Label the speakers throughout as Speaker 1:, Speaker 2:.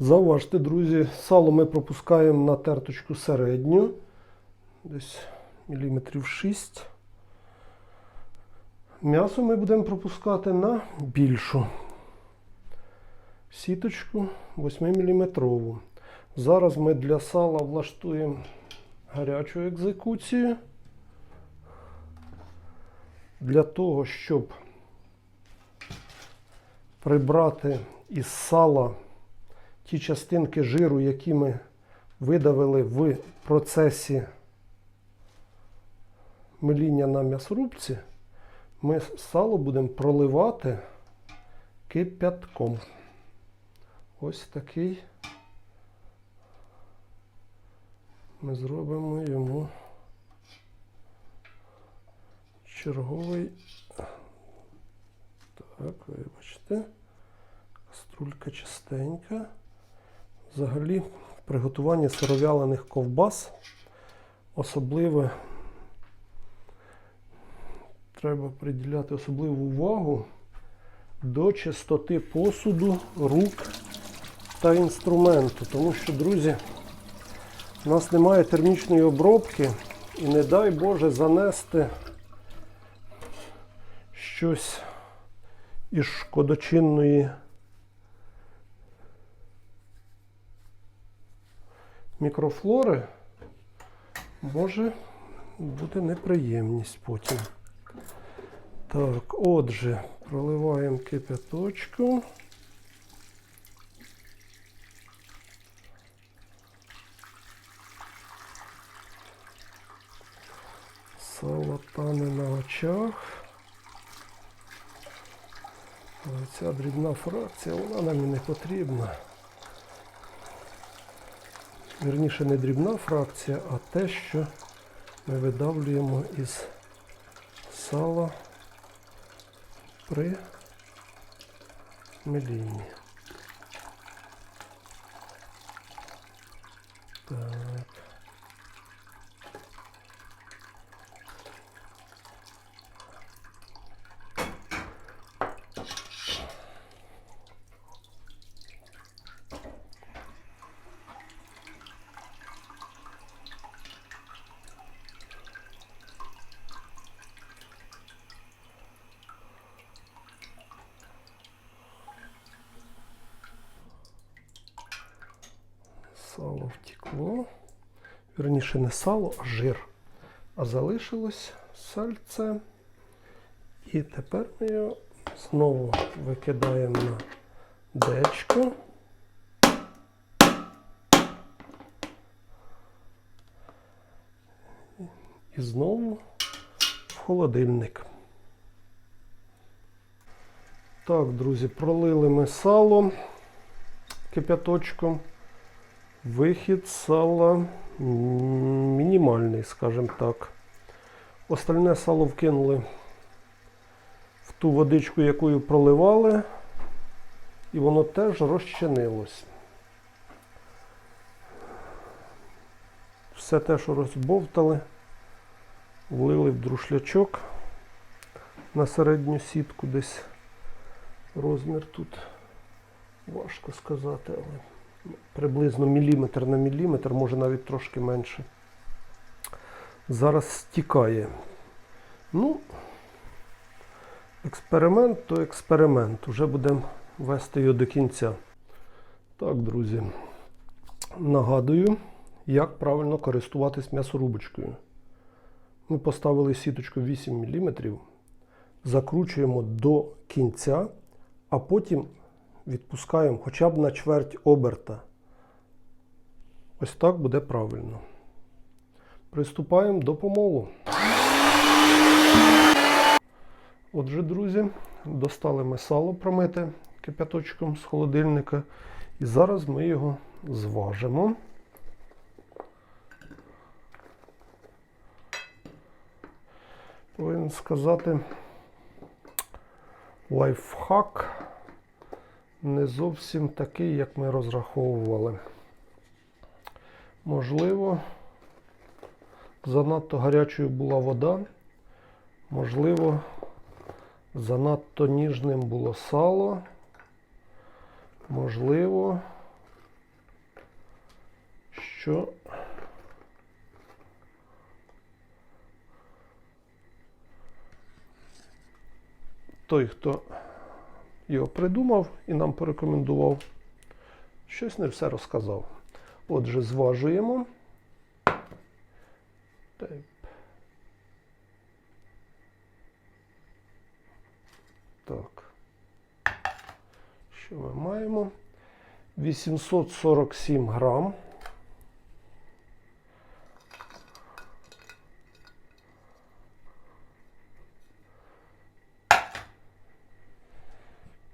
Speaker 1: Зауважте, друзі, сало ми пропускаємо на терточку середню, десь міліметрів 6. М'ясо ми будемо пропускати на більшу сіточку 8-мм. Зараз ми для сала влаштуємо гарячу екзекуцію. Для того, щоб прибрати із сала ті частинки жиру, які ми видавили в процесі миління на м'ясорубці, ми сало будемо проливати кипятком. Ось такий ми зробимо йому черговий. Так, вибачте. Каструлька чистенька. Взагалі, в приготуванні сировялених ковбас особливо треба приділяти особливу увагу до чистоти посуду, рук та інструменту. Тому що, друзі, у нас немає термічної обробки і не дай Боже занести щось із шкодочинної мікрофлори може бути неприємність потім. Так, отже, проливаємо кипяточку. Сало тане на очах. Але ця дрібна фракція, вона нам і не потрібна. Вірніше не дрібна фракція, а те, що ми видавлюємо із сала при мелінні. Так. Сало втекло. Вірніше не сало, а жир. А залишилось сальце. І тепер ми його знову викидаємо на дечко. І знову в холодильник. Так, друзі, пролили ми сало кип'яточком. Вихід сала мінімальний, скажімо так. Остальне сало вкинули в ту водичку, якою проливали, і воно теж розчинилось. Все те, що розбовтали, влили в друшлячок на середню сітку десь розмір тут важко сказати, але приблизно міліметр на міліметр, може навіть трошки менше. Зараз стікає. Ну, експеримент то експеримент. Уже будемо вести його до кінця. Так, друзі, нагадую, як правильно користуватись м'ясорубочкою. Ми поставили сіточку 8 мм, закручуємо до кінця, а потім відпускаємо хоча б на чверть оберта. Ось так буде правильно. Приступаємо до помолу. Отже, друзі, достали ми сало промите кип'яточком з холодильника. І зараз ми його зважимо. Повинен сказати, лайфхак не зовсім такий, як ми розраховували. Можливо, занадто гарячою була вода, можливо, занадто ніжним було сало, можливо, що той, хто його придумав і нам порекомендував, щось не все розказав. Отже, зважуємо. Тейп. Так. Що ми маємо? 847 грам.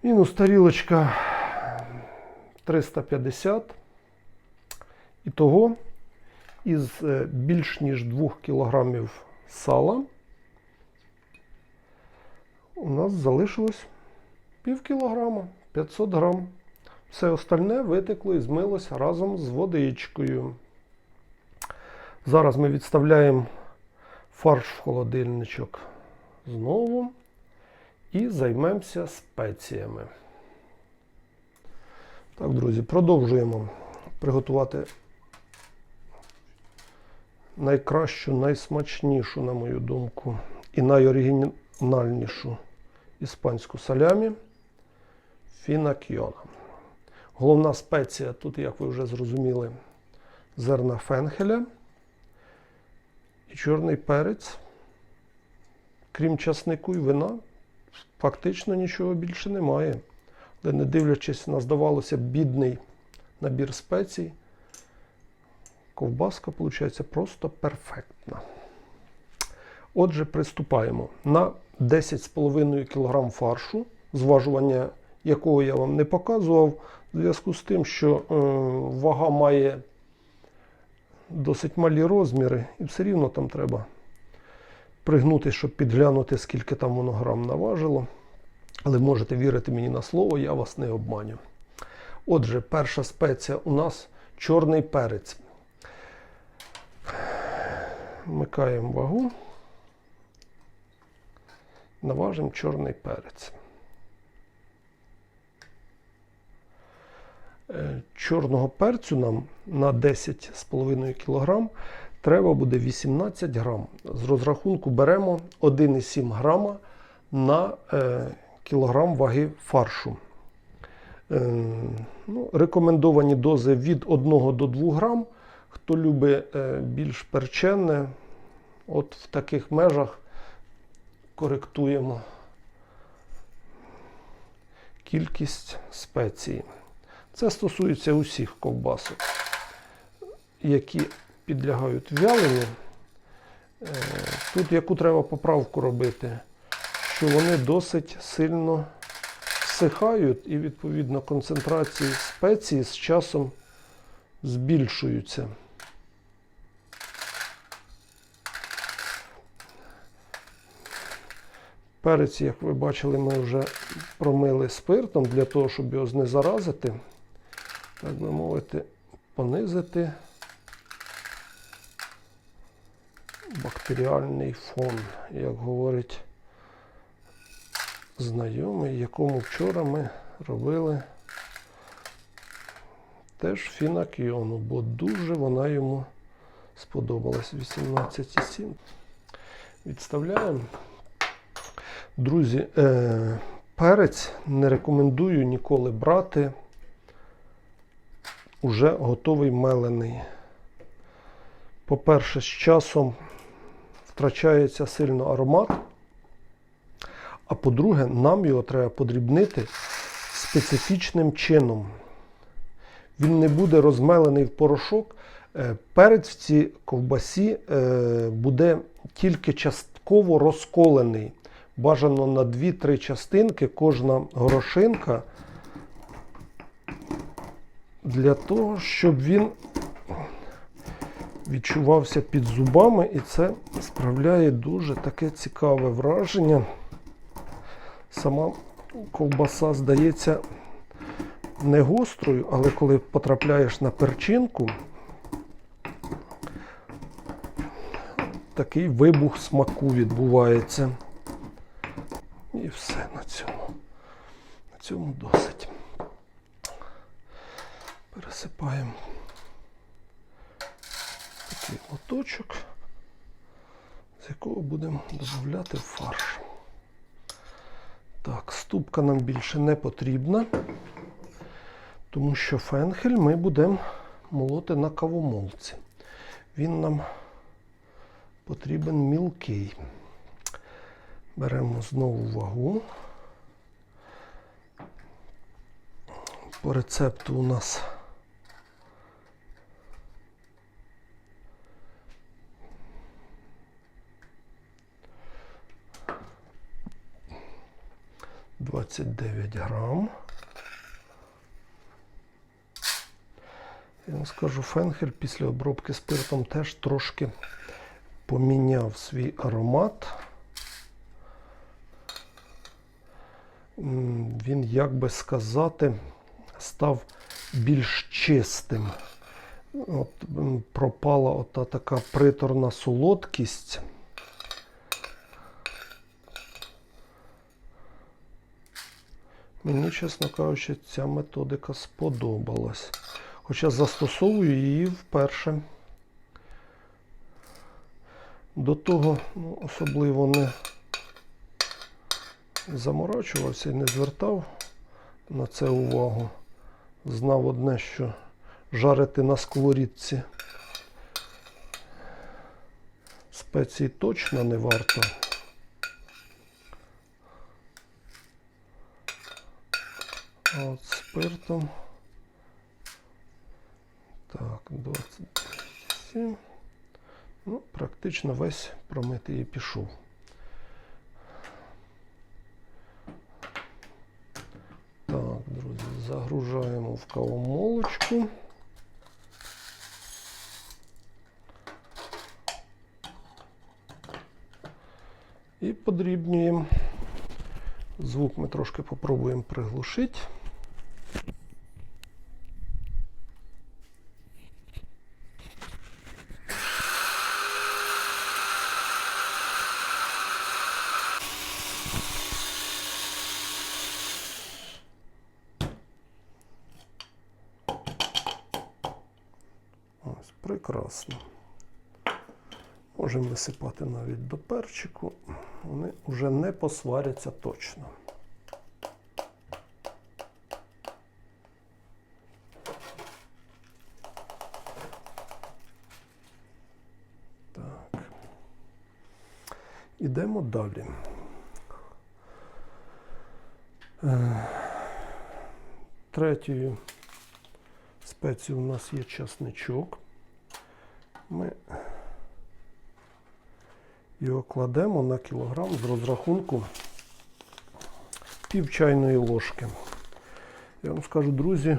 Speaker 1: Мінус тарілочка 350. Ітого із е, більш ніж 2 кг сала у нас залишилось пів кілограма, 500 грам. Все остальне витекло і змилося разом з водичкою. Зараз ми відставляємо фарш в холодильничок знову і займемося спеціями. Так, друзі, продовжуємо приготувати найкращу, найсмачнішу, на мою думку, і найоригінальнішу іспанську салямі фінакьйона. Головна спеція тут, як ви вже зрозуміли, зерна фенхеля і чорний перець. Крім часнику і вина, фактично нічого більше немає. Але не дивлячись на, здавалося, бідний набір спецій, ковбаска, виходить, просто перфектна. Отже, приступаємо. На 10,5 кг фаршу, зважування якого я вам не показував, в зв'язку з тим, що е, вага має досить малі розміри, і все рівно там треба пригнути, щоб підглянути, скільки там воно грам наважило. Але можете вірити мені на слово, я вас не обманю. Отже, перша спеція у нас чорний перець. Вмикаємо вагу. Наважимо чорний перець. Е, Чорного перцю нам на 10,5 кг треба буде 18 грам. З розрахунку беремо 1,7 грама на е, кілограм ваги фаршу. Е, ну, рекомендовані дози від 1 до 2 грам. Хто любить е, більш перченне, от в таких межах коректуємо кількість спеції. Це стосується усіх ковбасок, які підлягають вяленню. Е, Тут яку треба поправку робити, що вони досить сильно всихають і, відповідно, концентрації спеції з часом збільшуються. Перець, як ви бачили, ми вже промили спиртом для того, щоб його знезаразити, так би мовити, понизити бактеріальний фон, як говорить знайомий, якому вчора ми робили теж фінакйону, бо дуже вона йому сподобалась 18,7. Відставляємо. Друзі, е, перець не рекомендую ніколи брати уже готовий мелений. По-перше, з часом втрачається сильно аромат. А по-друге, нам його треба подрібнити специфічним чином. Він не буде розмелений в порошок. Е, Перець в цій ковбасі е, буде тільки частково розколений. Бажано на 2-3 частинки кожна горошинка для того, щоб він відчувався під зубами, і це справляє дуже таке цікаве враження. Сама ковбаса здається не гострою, але коли потрапляєш на перчинку, такий вибух смаку відбувається. І все на цьому. На цьому досить. Пересипаємо такий лоточок, з якого будемо додати фарш. Так, ступка нам більше не потрібна, тому що фенхель ми будемо молоти на кавомолці. Він нам потрібен мілкий. Беремо знову вагу. По рецепту у нас двадцять дев'ять грам. Я вам скажу, фенхель після обробки спиртом теж трошки поміняв свій аромат. Він, як би сказати, став більш чистим. От пропала ота така приторна солодкість. Мені, чесно кажучи, ця методика сподобалась. Хоча застосовую її вперше. До того ну, особливо не заморачувався і не звертав на це увагу. Знав одне, що жарити на сковорідці спецій точно не варто. От спиртом. Так, 27. Ну, практично весь промитий і пішов. Так, друзі, загружаємо в кавомолочку. І подрібнюємо. Звук ми трошки попробуємо приглушити. Ось, прекрасно. Можемо висипати навіть до перчику. Вони вже не посваряться точно. Так. Ідемо далі. Е, Третьою спецією у нас є часничок. Ми його кладемо на кілограм з розрахунку пів чайної ложки. Я вам скажу, друзі,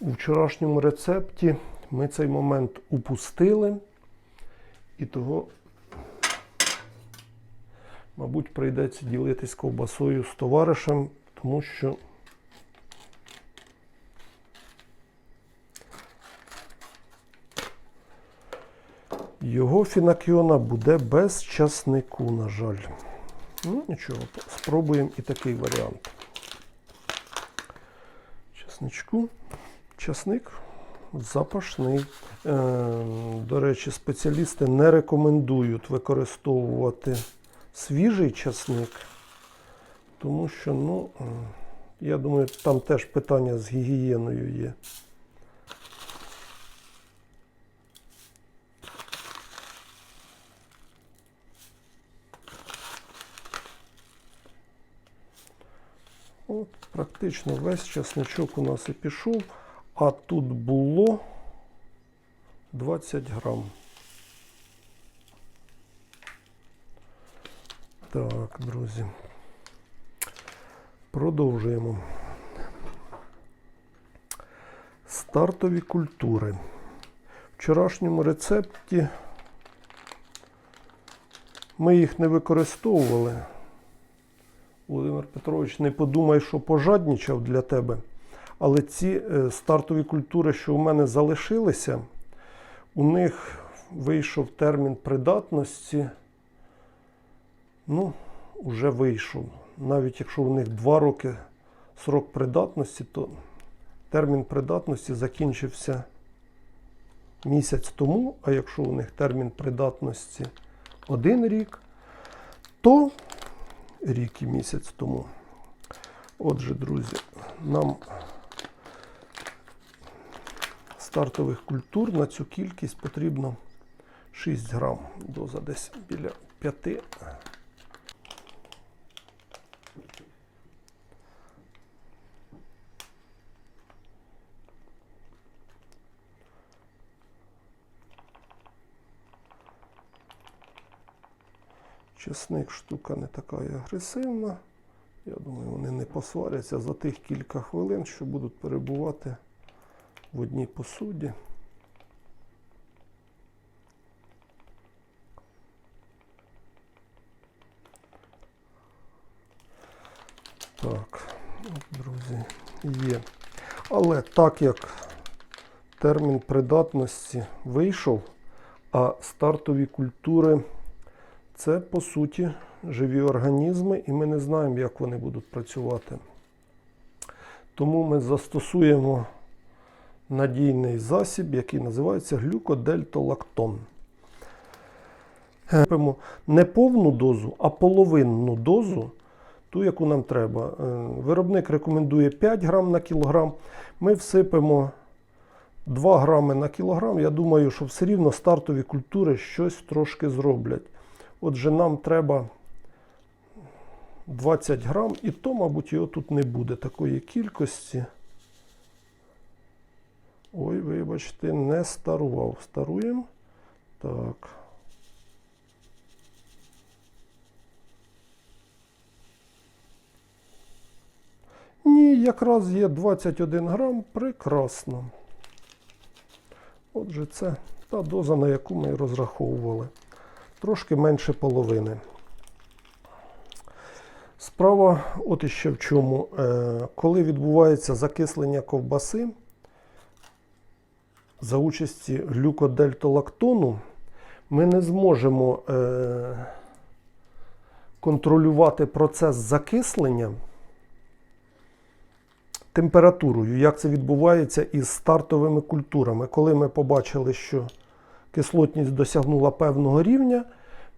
Speaker 1: у вчорашньому рецепті ми цей момент упустили, і того, мабуть, прийдеться ділитись ковбасою з товаришем, тому що Його фінакіона буде без часнику, на жаль. Ну, нічого, спробуємо і такий варіант. Часничку. Часник запашний. Е, до речі, спеціалісти не рекомендують використовувати свіжий часник, тому що, ну, е, я думаю, там теж питання з гігієною є. От, практично весь часничок у нас і пішов, а тут було 20 грам. Так, друзі. Продовжуємо. Стартові культури. В вчорашньому рецепті ми їх не використовували. Володимир Петрович, не подумай, що пожаднічав для тебе. Але ці е, стартові культури, що у мене залишилися, у них вийшов термін придатності. Ну, вже вийшов. Навіть якщо у них 2 роки срок придатності, то термін придатності закінчився місяць тому, а якщо у них термін придатності один рік, то рік і місяць тому. Отже, друзі, нам стартових культур на цю кількість потрібно 6 грам. Доза десь біля 5. Чесник штука не така агресивна. Я думаю, вони не посваряться за тих кілька хвилин, що будуть перебувати в одній посуді. Так, друзі, є. Але так як термін придатності вийшов, а стартові культури це по суті живі організми, і ми не знаємо, як вони будуть працювати. Тому ми застосуємо надійний засіб, який називається глюкодельтолактон. Купимо не повну дозу, а половинну дозу, ту, яку нам треба. Е, Виробник рекомендує 5 грам на кілограм. Ми всипемо 2 грами на кілограм. Я думаю, що все рівно стартові культури щось трошки зроблять. Отже, нам треба 20 грам, і то, мабуть, його тут не буде такої кількості. Ой, вибачте, не старував. Старуємо. Так. Ні, якраз є 21 грам. Прекрасно. Отже, це та доза, на яку ми розраховували. Трошки менше половини. Справа от іще в чому. Е, Коли відбувається закислення ковбаси за участі глюкодельтолактону, ми не зможемо е, контролювати процес закислення температурою, як це відбувається із стартовими культурами. Коли ми побачили, що кислотність досягнула певного рівня,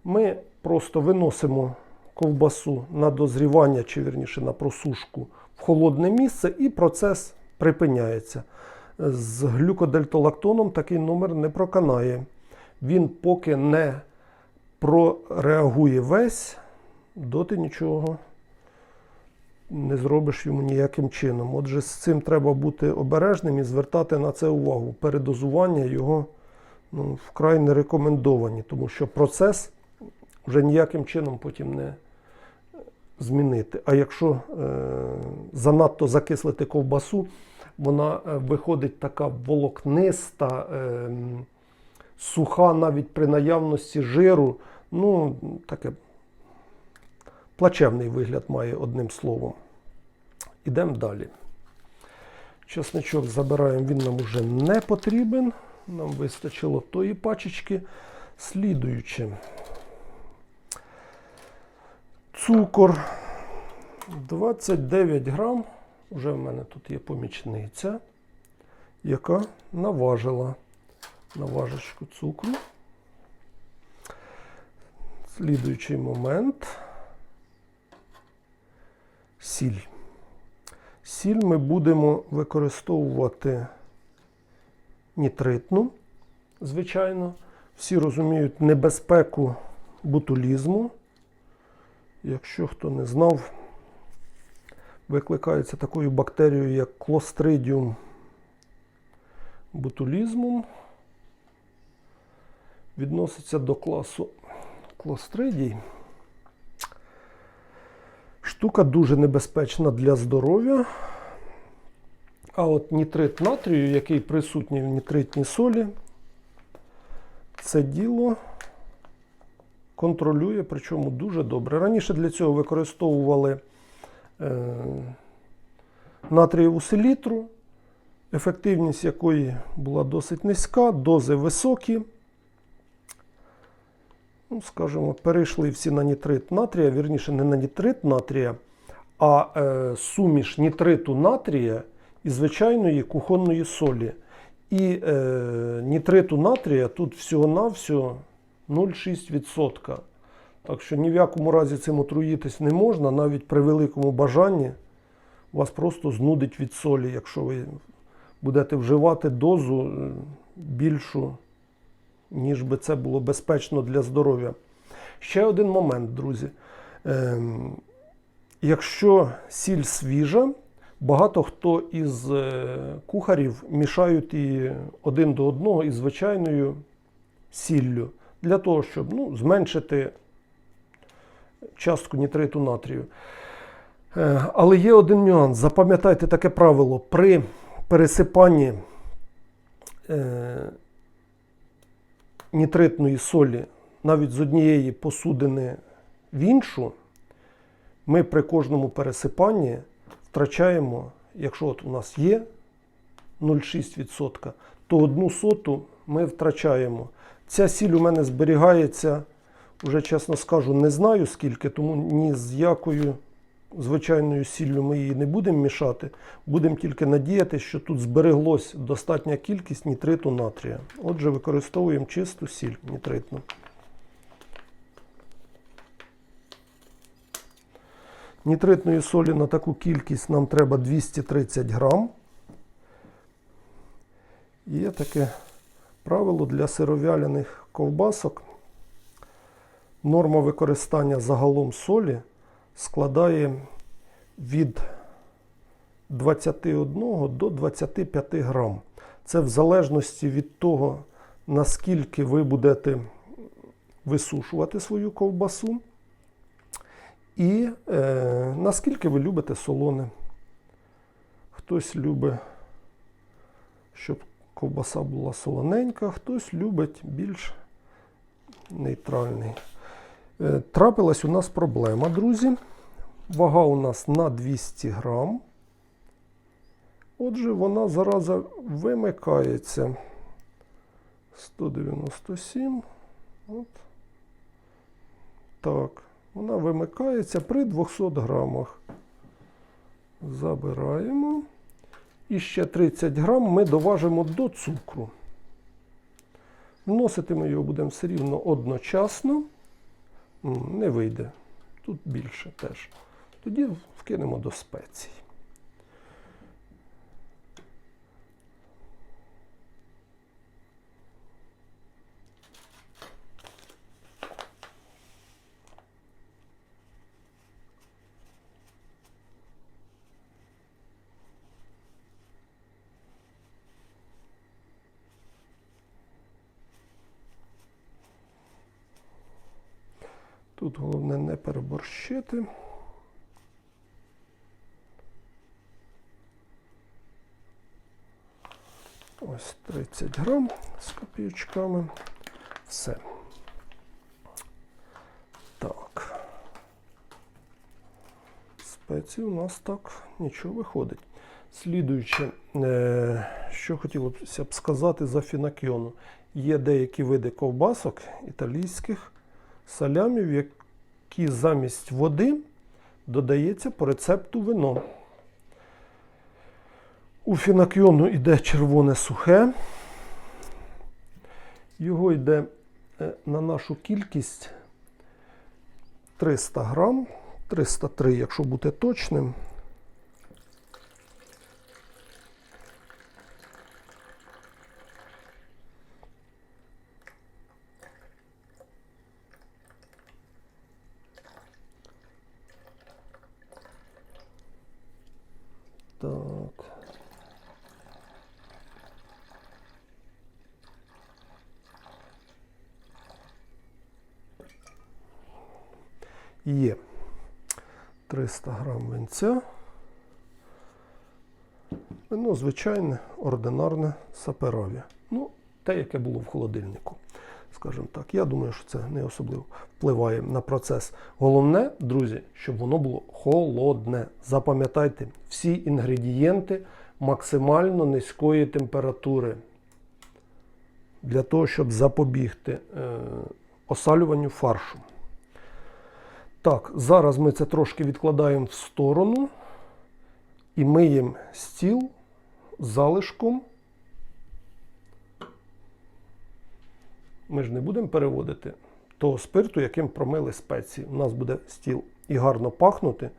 Speaker 1: ми просто виносимо ковбасу на дозрівання, чи вірніше на просушку в холодне місце, і процес припиняється. З глюкодельтолактоном такий номер не проканає. Він поки не прореагує весь, доти нічого не зробиш йому ніяким чином. Отже, з цим треба бути обережним і звертати на це увагу. Передозування його ну, вкрай не рекомендовані, тому що процес вже ніяким чином потім не змінити. А якщо е, занадто закислити ковбасу, вона е, виходить така волокниста, е, суха навіть при наявності жиру. Ну, таке плачевний вигляд має одним словом. Ідемо далі. Чесничок забираємо, він нам вже не потрібен. Нам вистачило тої пачечки. Слідуючи. Цукор 29 грам. Вже в мене тут є помічниця, яка наважила на важечку цукру. Слідуючий момент. Сіль. Сіль ми будемо використовувати нітритну, звичайно. Всі розуміють небезпеку бутулізму. Якщо хто не знав, викликається такою бактерією, як Clostridium botulismum. Відноситься до класу Clostridium. Штука дуже небезпечна для здоров'я. А от нітрит натрію, який присутній в нітритній солі, це діло контролює, причому дуже добре. Раніше для цього використовували е, натрієву селітру, ефективність якої була досить низька, дози високі. Ну, скажімо, перейшли всі на нітрит натрія, вірніше, не на нітрит натрія, а е, суміш нітриту натрія і звичайної кухонної солі. І е, нітриту натрія тут всього-навсього 0,6%. Так що ні в якому разі цим отруїтись не можна, навіть при великому бажанні вас просто знудить від солі, якщо ви будете вживати дозу е, більшу, ніж би це було безпечно для здоров'я. Ще один момент, друзі. Ем, якщо сіль свіжа, багато хто із е, кухарів мішають її один до одного із звичайною сіллю для того, щоб ну, зменшити частку нітриту натрію. Е, Але є один нюанс. Запам'ятайте таке правило. При пересипанні е, нітритної солі навіть з однієї посудини в іншу, ми при кожному пересипанні втрачаємо, якщо от у нас є 0,6%, то одну соту ми втрачаємо. Ця сіль у мене зберігається, вже чесно скажу, не знаю скільки, тому ні з якою звичайною сіллю ми її не будемо мішати. Будемо тільки надіятися, що тут збереглось достатня кількість нітриту натрія. Отже, використовуємо чисту сіль нітритну. Нітритної солі на таку кількість нам треба 230 грам. Є таке правило для сировяляних ковбасок. Норма використання загалом солі складає від 21 до 25 грам. Це в залежності від того, наскільки ви будете висушувати свою ковбасу. І е, наскільки ви любите солоне. Хтось любить, щоб ковбаса була солоненька, хтось любить більш нейтральний. Е, трапилась у нас проблема, друзі. Вага у нас на 200 грам. Отже, вона зараза вимикається. 197. От. Так. Вона вимикається при 200 грамах. Забираємо. І ще 30 грам ми доважимо до цукру. Вносити ми його будемо все рівно одночасно. Не вийде. Тут більше теж. Тоді вкинемо до спецій. Головне не переборщити. Ось 30 грам з копійочками. Все. Так. Спеції у нас так нічого виходить. Слідуюче, е, що хотілося б сказати за фінакіону. Є деякі види ковбасок італійських салямів, в які замість води додається по рецепту вино. У фінакіону йде червоне сухе. Його йде е, на нашу кількість 300 грам, 303, якщо бути точним. Так. Є 300 грам винця. Вино звичайне, ординарне саперові. Ну, те, яке було в холодильнику. Скажімо так, я думаю, що це не особливо впливає на процес. Головне, друзі, щоб воно було холодне. Запам'ятайте, всі інгредієнти максимально низької температури. Для того, щоб запобігти е, осалюванню фаршу. Так, зараз ми це трошки відкладаємо в сторону і миємо стіл залишком ми ж не будемо переводити того спирту, яким промили спеції. У нас буде стіл і гарно пахнути,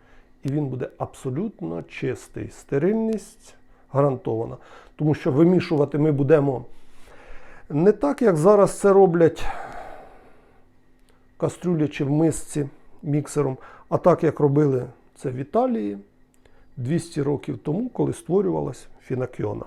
Speaker 1: і він буде абсолютно чистий. Стерильність гарантована. Тому що вимішувати ми будемо не так, як зараз це роблять в чи в мисці міксером, а так, як робили це в Італії 200 років тому, коли створювалась фінакіона.